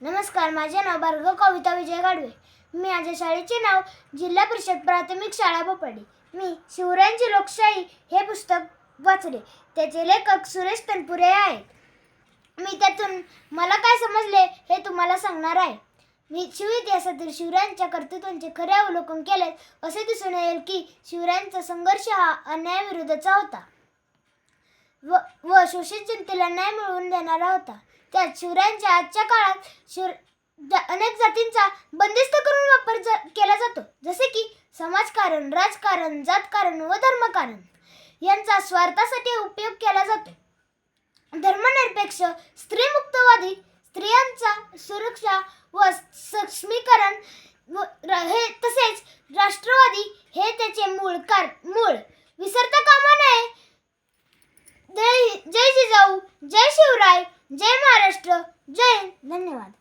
नमस्कार माझे नाव भार्गव कविता विजय गाडवे. मी माझ्या शाळेचे नाव जिल्हा परिषद प्राथमिक शाळा बोपर्डी मी शिवरायांची लोकशाही हे पुस्तक वाचले. त्याचे लेखक सुरेश तनपुरे आहेत. मी त्यातून मला काय समजले हे तुम्हाला सांगणार आहे. मी शिव इतिहासातील शिवरायांच्या कर्तृत्वांचे खरे अवलोकन केले असे दिसून येईल की शिवरायांचा संघर्ष हा अन्यायाविरुद्धचा होता व व शोषित जनतेला न्याय मिळवून देणारा होता. त्यात शिवरायांच्या आजच्या काळात शिव अनेक जातींचा बंदिस्त करून वापर ज- केला जातो. जसे की समाजकारण राजकारण जातकारण व धर्मकारण. यांचा स्वार्थासाठी उपयोग केला जातो. धर्मनिरपेक्ष स्त्रीमुक्तवादी स्त्रियांचा सुरक्षा व सक्षमीकरण व र- हे तसेच राष्ट्रवादी हे त्याचे मूळ कार मूळ. विसरता कामा नये. जय जय जिजाऊ जय शिवराय जय महाराष्ट्र जय धन्यवाद.